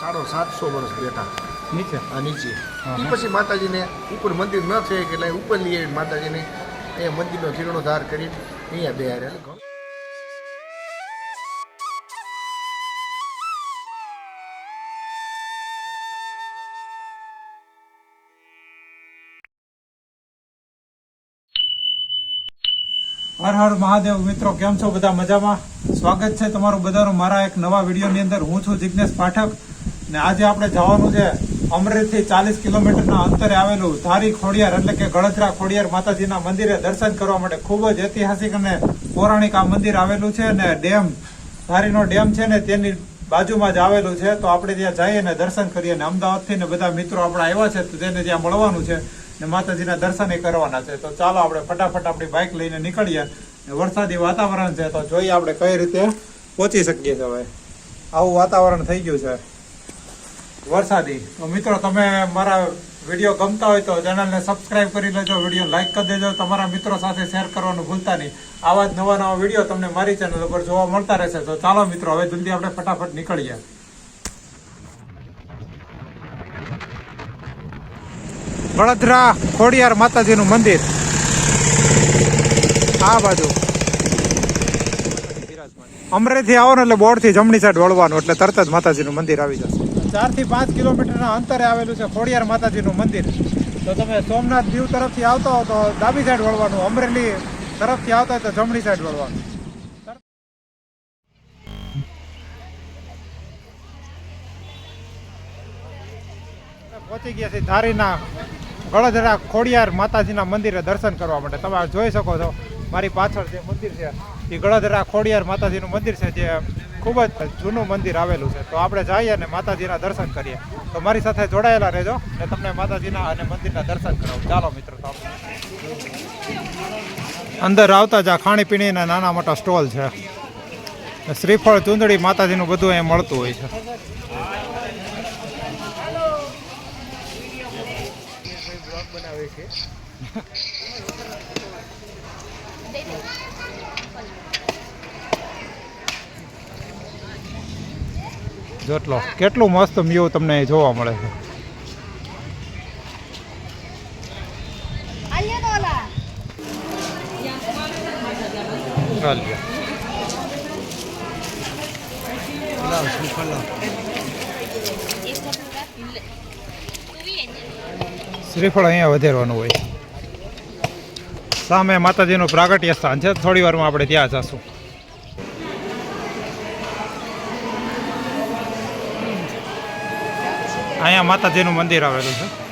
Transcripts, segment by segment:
સાડો સાતસો વર્ષ બેઠા. નીચે? આ નીચે. એ. પછી માતાજીને ઉપર મંદિર ન કે એટલે ઉપર લઈ આવી માતાજીને અહીંયા મંદિરનો જીર્ણોદ્ધાર કરી અહીંયા બે હારે. એટલે હર હર મહાદેવ મિત્રો કેમ છો? બધા મજામાં? સ્વાગત છે તમારું બધાનું. મારા એક નવા વિડીયોની અંદર હું છું જિજ્ઞેશ પાઠક. ને આજે આપણે જવાનું છે અમરેલીથી ચાલીસ કિલોમીટરના અંતરે આવેલું ધારી ખોડિયાર એટલે કે ગળતરા ખોડિયાર માતાજીના મંદિરે દર્શન કરવા માટે ખૂબ જ ઐતિહાસિક અને પૌરાણિક આ મંદિર આવેલું છે અને ડેમ, ધારીનો ડેમ છે ને તેની બાજુમાં જ આવેલું છે. તો આપણે ત્યાં જઈએ ને દર્શન કરીએ ને અમદાવાદથી ને બધા મિત્રો આપણા આવ્યા છે તો તેને ત્યાં મળવાનું છે ને માતાજીના દર્શન એ કરવાના છે. તો ચાલો આપણે ફટાફટ આપણી બાઇક લઈને નીકળીએ. વરસાદી વાતાવરણ છે તો જોઈએ આપણે કઈ રીતે પહોંચી શકીએ છીએ હવે. આવું વાતાવરણ થઈ ગયું છે. વરસાદી. મિત્રો, તમે મારા વીડિયો ગમતા હોય તો ચેનલને સબસ્ક્રાઇબ કરી લેજો. વીડિયો લાઈક કરી દેજો. તમારા મિત્રો સાથે શેર કરવાનું ભૂલતા નહીં. આવા જ નવા નવા વીડિયો તમને મારી ચેનલ ઉપર જોવા મળતા રહેશે. તો ચાલો મિત્રો, હવે જલ્દી આપણે ફટાફટ નીકળીએ. વડોદરા ખોડિયાર માતાજીનું મંદિર. આ બાજુ. અમરેથી આવો ને એટલે બોર્ડથી જમણી સાઈડ વળવાનું. એટલે તરત જ માતાજીનું મંદિર આવી જશે. ચારથી પાંચ કિલોમીટરના અંતરે આવેલું છે ખોડિયાર માતાજીનું મંદિર. તો તમે સોમનાથ દીવ તરફથી આવતા હો તો ડાબી સાઈડ વળવાનું, અમરેલી તરફથી આવતા હોય તો જમણી સાઈડ વળવાનું. પહોંચી ગયા છે ધારીના ગળધરા ખોડિયાર માતાજીના મંદિરે દર્શન કરવા માટે. તમે જોઈ શકો છો, મારી પાછળ જે મંદિર છે, એ ગળધરા ખોડિયાર માતાજીનું મંદિર છે, જે ખૂબ જ જૂનું મંદિર આવેલું છે. તો આપણે જઈએ અને માતાજીના દર્શન કરીએ. તો મારી સાથે જોડાયેલા રહેજો અને તમને માતાજીના અને મંદિરના દર્શન કરાવું. ચાલો મિત્રો, તો અંદર આવતા જ આ ખાણીપીણીના નાના મોટા સ્ટોલ છે. શ્રીફળ, ચૂંદડી, માતાજીનું બધું અહીં મળતું હોય છે. જેટલો. કેટલું મસ્ત મ્યુ તમને જોવા મળે છે. શ્રીફળ અહીંયા વધેરવાનું હોય સામે માતાજીનું પ્રાગટ્ય સ્થાન છે. થોડી વારમાં આપણે ત્યાં જશું. અહીંયા માતાજીનું મંદિર આવેલું છે.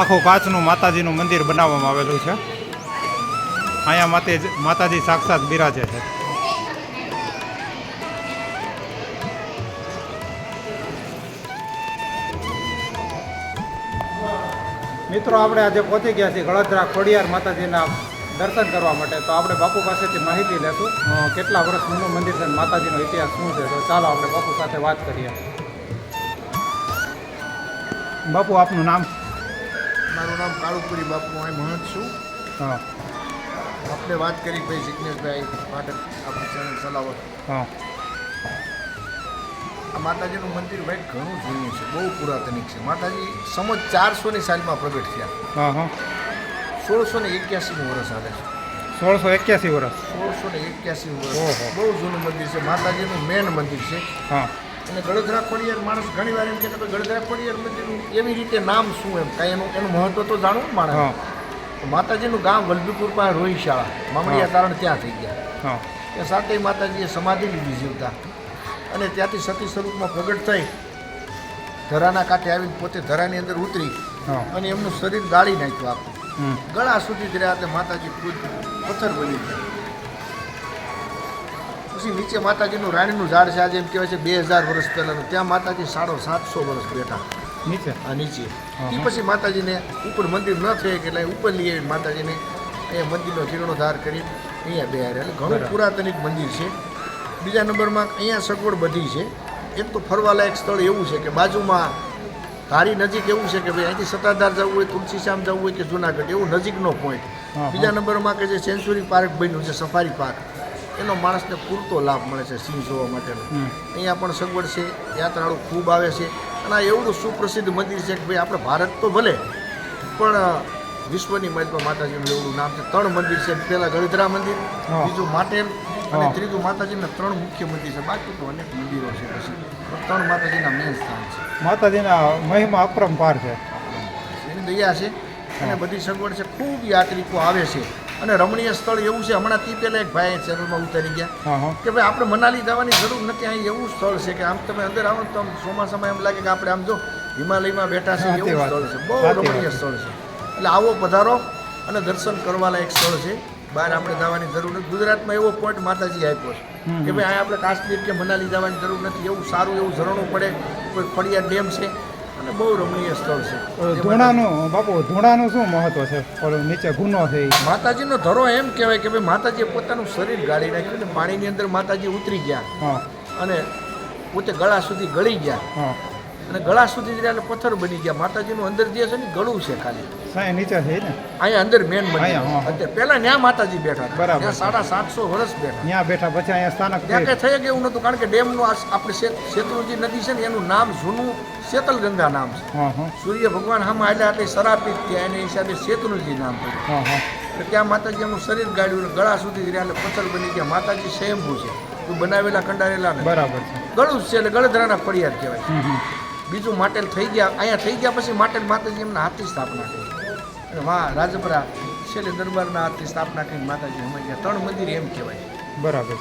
આખું કાચનું માતાજીનું મંદિર બનાવવામાં આવેલું છે. અહીંયા માતે માતાજી સાક્ષાત બિરાજે છે. મિત્રો, આપણે આજે પહોંચી ગયા છીએ ગળદરા ખોડિયાર માતાજીના દર્શન કરવા માટે. તો આપણે બાપુ પાસેથી માહિતી લેશું કેટલા વર્ષ જૂનું મંદિર છે માતાજીનો ઇતિહાસ શું છે? તો ચાલો આપણે બાપુ સાથે વાત કરીએ. બાપુ, આપનું નામ? મારું નામ કાળુપુરી બાપુ હું મહંત છું. હા. આપણે વાત કરી ભાઈ જિજ્ઞેશભાઈ પાઠક આપણી ચેનલ ચલાવો હા. આ માતાજીનું મંદિર ભાઈ ઘણું જૂનું છે બહુ પુરાતનિક છે. માતાજી સમજ ચારસોની સાલમાં પ્રગટ થયા. હા હા. સોળસો ને એક્યાસીનું વર્ષ આવે છે. સોળસો એક્યાસી વર્ષ સોળસો ને એક્યાસી વર્ષ. બહુ જૂનું મંદિર છે. માતાજીનું મેન મંદિર છે. હા. અને ગળધરા ખોડિયાર માણસ ઘણી વાર એમ કે ગળધરા ખોડિયાર મંદિરનું એવી રીતે નામ શું એમ? કાંઈ એનું એનું મહત્વ તો જાણવું હા. માણસ માતાજીનું ગામ વલ્લભીપુર પાસે રોહી શાળા. મામડિયા તારણ ત્યાં થઈ ગયા. ત્યાં સાથે માતાજીએ સમાધિ લીધી જીવતા. અને ત્યાંથી સતી સ્વરૂપમાં પ્રગટ થઈ ધરાના કાંઠે આવીને પોતે ધરાની અંદર ઉતરી અને એમનું શરીર ગાળી નાખ્યું આખું. ગળા સુધી જ રહ્યા માતાજી ખુદ પથ્થર બની ગયા. પછી નીચે માતાજીનું રાણીનું ઝાડ છે. આજે એમ કહેવાય છે બે હજાર વર્ષ પહેલાંનું ત્યાં માતાજી સાડો સાતસો વર્ષ બેઠા. નીચે? આ નીચે. એ પછી માતાજીને ઉપર મંદિર ન થઈ એટલે ઉપર લઈ આવી માતાજીને અહીંયા મંદિરનો જીર્ણોદ્ધાર કરી અહીંયા બે એટલે ઘણું પુરાતનિક મંદિર છે. બીજા નંબરમાં અહીંયા સગવડ બધી છે. એક તો ફરવાલાયક સ્થળ એવું છે કે બાજુમાં ધારી નજીક એવું છે કે ભાઈ અહીંથી સત્તાધાર જવું હોય તુલસીશ્યામ જવું હોય કે જુનાગઢ એવું નજીકનો પોઈન્ટ. બીજા નંબરમાં કે જે સેન્ચુરી પાર્ક બન્યું છે સફારી પાર્ક. એનો માણસને પૂરતો લાભ મળે છે સિંહ જોવા માટેનો. અહીંયા પણ સગવડ છે યાત્રાળુ ખૂબ આવે છે. અને આ એવું સુપ્રસિદ્ધ મંદિર છે કે ભાઈ આપણે ભારત તો ભલે પણ વિશ્વની મજમાં માતાજીનું એવું નામ છે. ત્રણ મંદિર છે. પહેલાં ગળધરા મંદિર. બીજું માટેલ અને ત્રીજું માતાજીના ત્રણ મુખ્ય મંદિર છે. બાકી તો અનેક મંદિરો છે પછી. ત્રણ માતાજીના મેન સ્થાન છે. માતાજીના મહિમા અપરંપાર છે. એની દયા છે. અને બધી સગવડ છે. ખૂબ યાત્રિકો આવે છે. અને રમણીય સ્થળ એવું છે હમણાં તી પહેલાં એક ભાઈ ચેનલમાં ઉતારી ગયા કે ભાઈ આપણે મનાલી જવાની જરૂર નથી અહીં એવું સ્થળ છે કે આમ તમે અંદર આવો તો આમ ચોમાસામાં એમ લાગે કે આપણે આમ જો હિમાલયમાં બેઠા છે એવું સ્થળ છે. બહુ રમણીય સ્થળ છે. એટલે આવો પધારો અને દર્શન કરવાના એક સ્થળ છે. બહાર આપણે જવાની જરૂર નથી. ગુજરાતમાં એવો પોઈન્ટ માતાજી આપ્યો છે કે ભાઈ અહીંયા આપણે કાશ્મીર કે મનાલી જવાની જરૂર નથી. એવું સારું એવું ઝરણું પડે કોઈ ફળિયા ડેમ છે અને બહુ રમણીય સ્થળ છે. ધૂણાનું બાપુ ધૂણાનું શું મહત્વ છે? ઓલું નીચે ગુનો છે માતાજીનો ધરો એમ કહેવાય કે ભાઈ માતાજીએ પોતાનું શરીર ગાળી નાખ્યું ને પાણીની અંદર માતાજી ઉતરી ગયા. હા. અને પોતે ગળા સુધી ગળી ગયા. હા. અને ગળા સુધી એટલે પથ્થર બની ગયા. માતાજીનું અંદર જે છે ને ગળું છે ખાલી. સાંઈ નીચે છે ને. અહીંયા અંદર મેન મંદિર. પહેલા ન્યા માતાજી બેઠા બરાબર. સાડા સાતસો વર્ષ બેઠા. ત્યાં બેઠા પછી અહીંયા સ્થાનક ત્યાં કઈ થઈ ગયા નતું કારણ કે ડેમનું આ આપણે શેત્રુજી નદી છે ને એનું નામ જૂનું શેતલગંગા નામ છે. સૂર્ય ભગવાન હામાં આવેલા એટલે સરાપીત થયા એને હિસાબે શેત્રુજી નામ પડ્યું. ત્યાં માતાજી એનું શરીર ગાળ્યું ગળા સુધી રહ્યા એટલે પથ્થર બની ગયા. માતાજી સ્વયંભૂ છે. તું બનાવેલા કંડારેલા બરાબર ગળું છે એટલે ગળધરાના ફળિયાદ કહેવાય. બીજું માટેલ થઈ ગયા અહીંયા થઈ ગયા પછી માટેલ માતાજી એમના હાથની સ્થાપના કરી. અને વાહ, રાજપરા, છેલ્લે દરબારના હાથની સ્થાપના કરી માતાજી હમણાં ગયા. ત્રણ મંદિર એમ કહેવાય. બરાબર.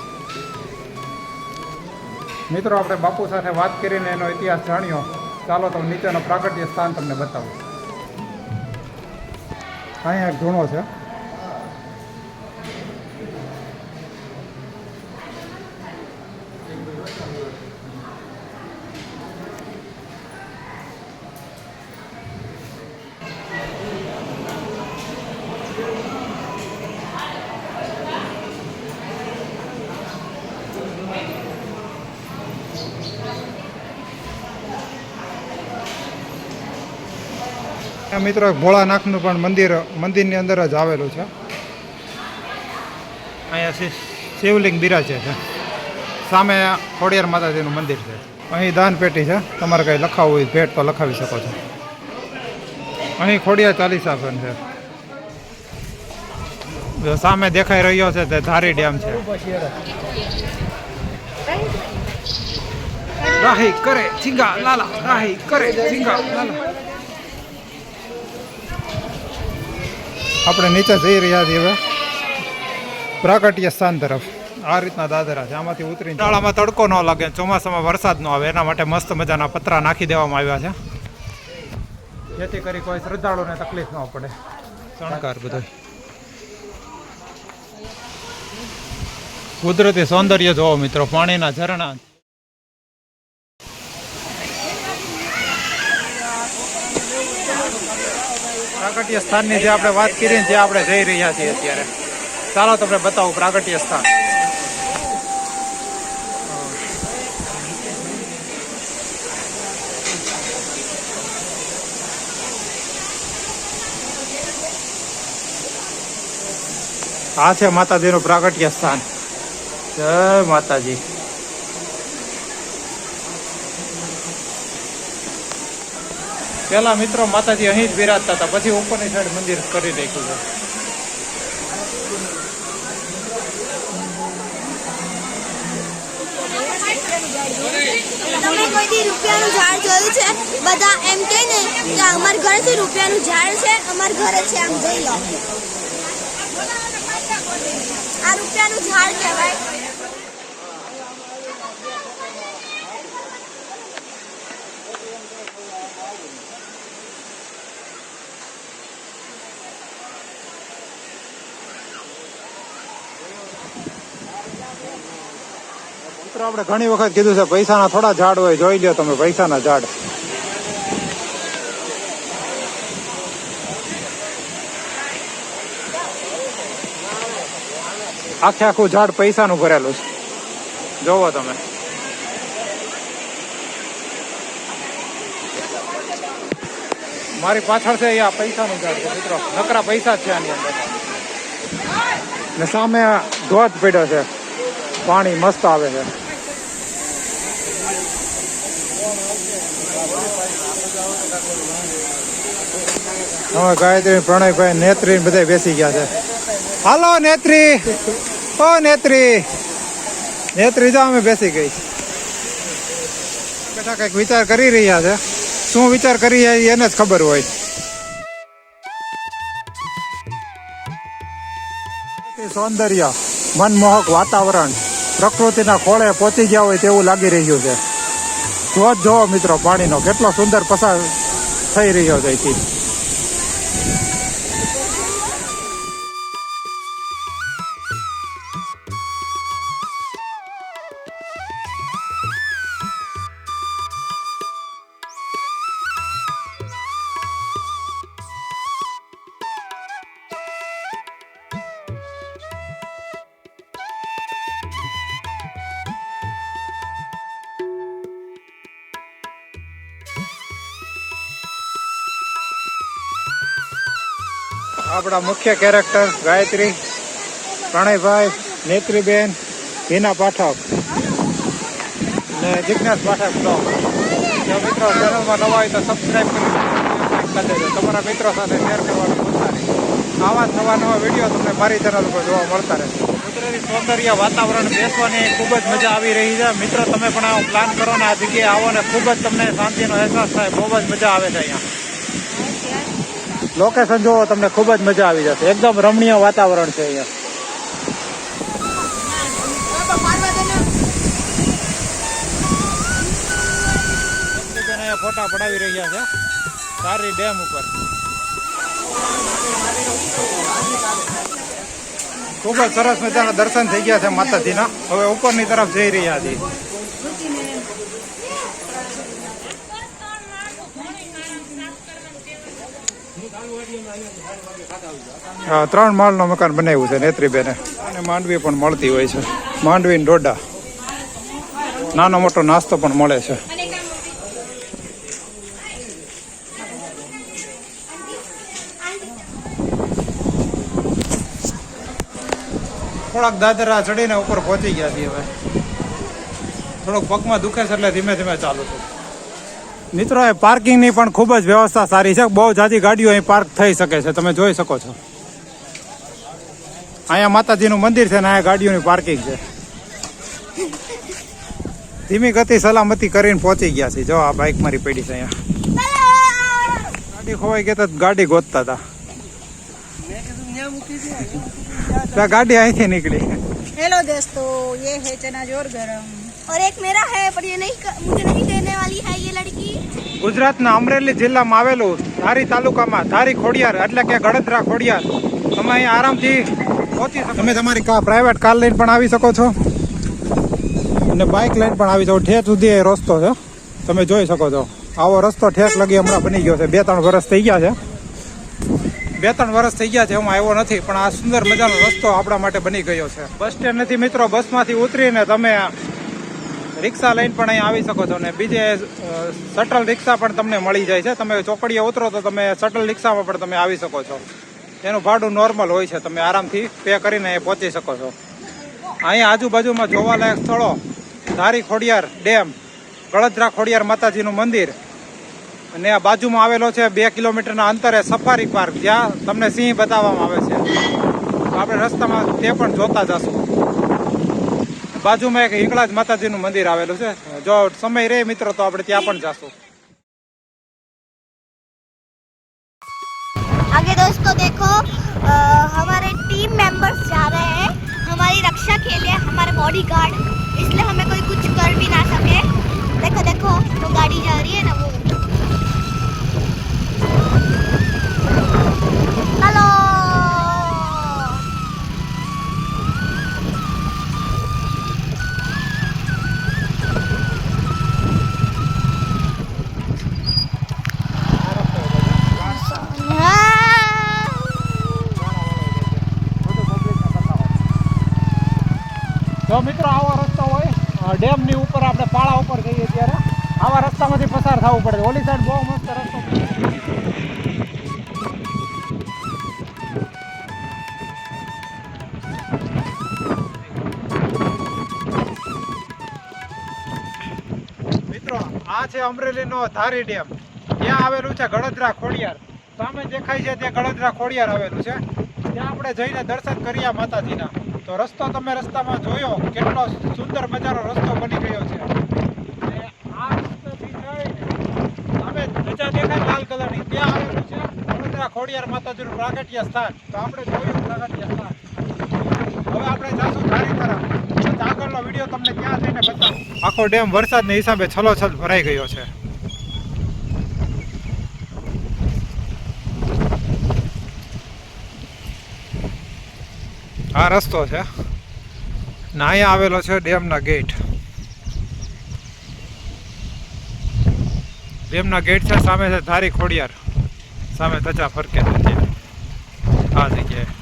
મિત્રો, આપણે બાપુ સાથે વાત કરીને એનો ઇતિહાસ જાણ્યો. ચાલો તો નીચેનો પ્રાગટ્ય સ્થાન તમને બતાવું. અહીંયા એક ધૂણો છે. મિત્રો ભોળાનાથનું પણ મંદિર, મંદિરની અંદર જ આવેલું છે. અહીંયા શિવલિંગ બિરાજે છે. સામે ખોડિયાર માતાજીનું મંદિર છે. અહીં દાન પેટી છે. તમારે કંઈ લખાવવું હોય ભેટ તો લખાવી શકો છો. અહીં ખોડિયાર ચાલીસા પણ છે. સામે દેખાઈ રહ્યો છે તે ધારી ડેમ છે. રાહી કરે ચિંગા લાલા, રાહી કરે ચિંગા લાલા. આપણે નીચે જઈ રહ્યા છીએ હવે. પ્રાકટ્ય સ્થાન તરફ. આ રીતના દાદરા છે. આમાંથી ઉતરી શાળામાં તડકો ન લાગે, ચોમાસામાં વરસાદ ન આવે, એના માટે મસ્ત મજાના પતરા નાખી દેવામાં આવ્યા છે. જેથી કરી કોઈ શ્રદ્ધાળુને તકલીફ ન પડે. શણગાર બધો. કુદરતી સૌંદર્ય જોવો મિત્રો, પાણીના ઝરણા. પ્રાગટ્ય સ્થાનની જે આપણે વાત કરી જે આપણે જઈ રહ્યા છીએ અત્યારે. ચાલો તમને બતાવું પ્રાગટ્ય સ્થાન. આ છે માતાજીનું પ્રાગટ્ય સ્થાન. જય માતાજી. પેલા મિત્રો માતાજી અહીં જ બિરાજતા હતા. પછી ઉપરની સાઈડ મંદિર કરી નાખ્યું છે. રૂપિયાનું ઝાડ જોયું છે? બધા એમ કહે ને કે અમારા ઘરેથી રૂપિયાનું ઝાડ છે, અમારા ઘરે છે, આમ જોઈ લો. આ રૂપિયાનું ઝાડ કહેવાય. મિત્રો, આપણે ઘણી વખત કીધું છે, પૈસાના થોડા ઝાડ હોય, જોઈ લો તમે પૈસાના ઝાડ. આખે આખું ઝાડ પૈસાનું ભરેલું છે. જોવો તમે. મારી પાછળ છે અહીંયા પૈસાનું ઝાડ છે, મિત્રો. નકરા પૈસા છે આની અંદર. ને સામે ધોધ પડ્યો છે. પાણી મસ્ત આવે છે. હવે ગાયત્રી, પ્રણયભાઈ, નેત્રી ને બધા બેસી ગયા છે. હાલો નેત્રી, ઓ નેત્રી. નેત્રી જો અમે બેસી ગઈ. બેટા કંઈક વિચાર કરી રહ્યા છે. શું વિચાર કરી રહ્યા છે, એને જ ખબર હોય. તે સૌંદર્ય, મનમોહક વાતાવરણ. પ્રકૃતિના ખોળે પહોંચી ગયા હોય તેવું લાગી રહ્યું છે. ધોધ જોવો મિત્રો, પાણીનો કેટલો સુંદર પસાર થઈ રહ્યો છે અહીંથી. આપણા મુખ્ય કેરેક્ટર ગાયત્રી, પ્રણયભાઈ, નેત્રીબેન, હિના પાઠક. ને જિજ્ઞાસ પાઠક બ્લોગ જો મિત્રો ચેનલમાં નવા હોય તો સબસ્ક્રાઈબ કરી તમારા મિત્રો સાથે શેર કરવાનું ભૂલતા નહીં. આવા નવા નવા વીડિયો તમને મારી ચેનલ પર જોવા મળતા રહેશે. કુદરતી સૌંદર્ય વાતાવરણ બેસવાની ખૂબ જ મજા આવી રહી છે. મિત્રો, તમે પણ આવો. પ્લાન કરો ને આ જગ્યાએ આવો ને ખૂબ જ તમને શાંતિનો અહેસાસ થાય. બહુ જ મજા આવે છે અહીંયા. લોકેશન જોવો તમને ખૂબ જ મજા આવી જશે. એકદમ રમણીય વાતાવરણ છે અહીંયા. ફોટા પડાવી રહ્યા છે. સારી ડેમ ઉપર. ખૂબ જ સરસ મજાના દર્શન થઈ ગયા છે માતાજીના. હવે ઉપરની તરફ જઈ રહ્યા છીએ. ત્રણ માળનું મકાન બનાવ્યું છે નેત્રીબેને. અને માંડવી પણ મળતી હોય છે. માંડવીને ડોડા નાનો મોટો નાસ્તો પણ મળે છે. થોડાક દાદરા ચડીને ઉપર પહોંચી ગયા છીએ હવે. થોડોક પગમાં દુખે છે એટલે ધીમે ધીમે ચાલુ છે. મિત્રો એ પાર્કિંગની પણ ખૂબ જ વ્યવસ્થા સારી છે. બહુ જાજી ગાડીઓ અહીં પાર્ક થઈ શકે છે. તમે જોઈ શકો છો. અહીંયા માતાજીનું મંદિર છે ને અહીંયા ગાડીઓની પાર્કિંગ છે. ધીમી ગતિ સલામતી કરીને પહોંચી ગયા છે જો આ બાઇક મારી પડી છે અહીંયા. ગાડી ખોવાઈ ગયા તો ગાડી ગોતતા હતા. ગાડી અહીંથી નીકળી. હેલો દોસ્તો યે હે ચના જોર ગરમ. और एक मेरा है पर ये नहीं क- मुझे नहीं देने वाली है ये लड़की ગુજરાતના અમરેલી જિલ્લામાં આવેલું ધારી તાલુકામાં ધારી ખોડિયાર એટલે કે ગળદરા ખોડિયાર તમે અહીં આરામથી પહોંચી શકો તમે તમારી કાર પ્રાઇવેટ કાર લઈને પણ આવી શકો છો અને બાઇક લઈને પણ આવી શકો ઠેઠ સુધી એ રસ્તો છે તમે જોઈ શકો છો આવો રસ્તો ઠેક લગી હમણાં બની ગયો છે બે ત્રણ વર્ષ થઈ ગયા છે બે ત્રણ વર્ષ થઈ ગયા છે હું આવ્યો નથી પણ આ સુંદર મજાનો રસ્તો આપણા માટે બની ગયો છે બસ સ્ટેન્ડ નથી મિત્રો બસમાંથી ઉતરીને તમે રિક્ષા લઈને પણ અહીં આવી શકો છો ને બીજે શટલ રિક્ષા પણ તમને મળી જાય છે. તમે ચોકડીએ ઉતરો તો તમે શટલ રિક્ષામાં પણ તમે આવી શકો છો. એનું ભાડું નોર્મલ હોય છે. તમે આરામથી પે કરીને અહીં પહોંચી શકો છો. અહીંયા આજુબાજુમાં જોવાલાયક સ્થળો. ધારી ખોડિયાર ડેમ ગળદરા ખોડિયાર માતાજીનું મંદિર અને આ બાજુમાં આવેલો છે બે કિલોમીટરના અંતરે સફારી પાર્ક, જ્યાં તમને સિંહ બતાવવામાં આવે છે. આપણે રસ્તામાં તે પણ જોતા જશું. બાજુમાં એક હિંગળાજ માતાજીનું મંદિર આવેલું છે જો સમય રહે મિત્રો તો આપણે ત્યાં પણ જશું आगे दोस्तों देखो अ, हमारे टीम मेंबर्स जा रहे हैं हमारी रक्षा के लिए हमारे बॉडीगार्ड इसलिए हमें कोई कुछ कर भी ना सके देखो देखो वो गाड़ी जा रही है ना वो રસ્તામાંથી પસાર થવું પડે. ઓલી સાઈડ બહુ મસ્ત રસ્તો મિત્રો, આ છે અમરેલીનો ધારી ડેમ. ત્યાં આવેલું છે ગળદરા ખોડિયાર. સામે દેખાય છે ત્યાં ગળદરા ખોડિયાર આવેલું છે. ત્યાં આપણે જઈને દર્શન કર્યા માતાજીના. તો રસ્તો તમે રસ્તામાં જોયો, કેટલો સુંદર મજાનો રસ્તો બની ગયો છે અને આ રસ્તેથી જઈને દેખાય લાલ કલરની. ત્યાં આવેલું છે વડોદરા ખોડિયાર માતાજીનું પ્રાગટ્ય સ્થાન. તો આપણે જોયું પ્રાગટ્ય સ્થાન. હવે આપણે જાશું ધારી તરફ. આગળનો વીડિયો તમને ત્યાં જઈને બતાવું. આખો ડેમ વરસાદના હિસાબે છલોછલ ભરાઈ ગયો છે. આ રસ્તો છે. ને અહીંયા આવેલો છે ડેમના ગેટ. ડેમના ગેટ છે સામે છે ધારી ખોડિયાર સામે ધજા ફરકે છે. આ જગ્યાએ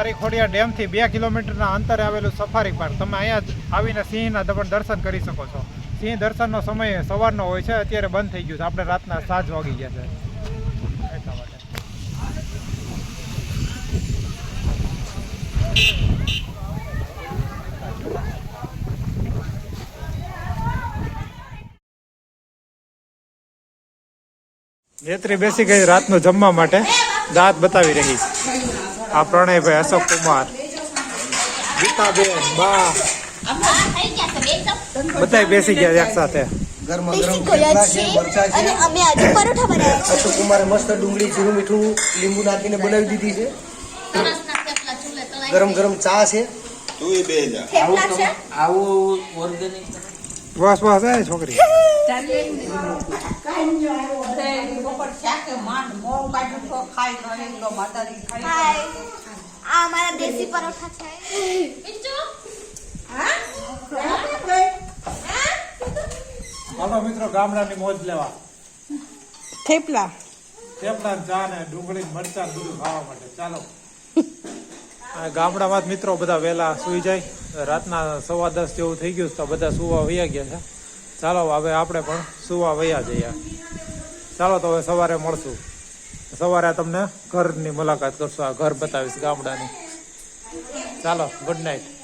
ધારી ખોડિયા ડેમથી બે કિલોમીટરના અંતરે આવેલું સફારી પાર્ક. તમે અહીંયા જ આવીને સિંહના પણ દર્શન કરી શકો છો. સિંહ દર્શનનો સમય સવારનો હોય છે, અત્યારે બંધ થઈ ગયું છે. આપણે રાતના સાત વાગી ગયા છે. એટલા. નેત્રી બેસી ગઈ રાતનું જમવા માટે. દાંત બતાવી રહી આ પ્રણયભાઈ અશોક કુમાર. ગીતાબેન બા. બધા બેસી ગયા એક સાથે. ગરમ કોયા છે છે. છે અમે આજે પરોઠા બનાવ્યા છે અશોક કુમારે મસ્ત ડુંગળી જીરું મીઠું લીંબુ નાખીને બનાવી દીધી છે. ગરમ ગરમ ચા છે. આવું છે બસ બસ એ છોકરી આ હાલો મિત્રો ગામડાની મોજ લેવા થેપલા થેપલા ચા ને ડુંગળી મરચા બધું ખાવા માટે ચાલો ગામડામાં મિત્રો બધા વહેલા સુઈ જાય. રાતના સવા દસ જેવું થઈ ગયું તો બધા સુવા વયા ગયા છે. ચાલો હવે આપણે પણ સુવા વયા જઈએ. ચાલો તો હવે સવારે મળશું. સવારે તમને ઘરની મુલાકાત કરશું. આ ઘર બતાવીશ ગામડાની. ચાલો ગુડ નાઇટ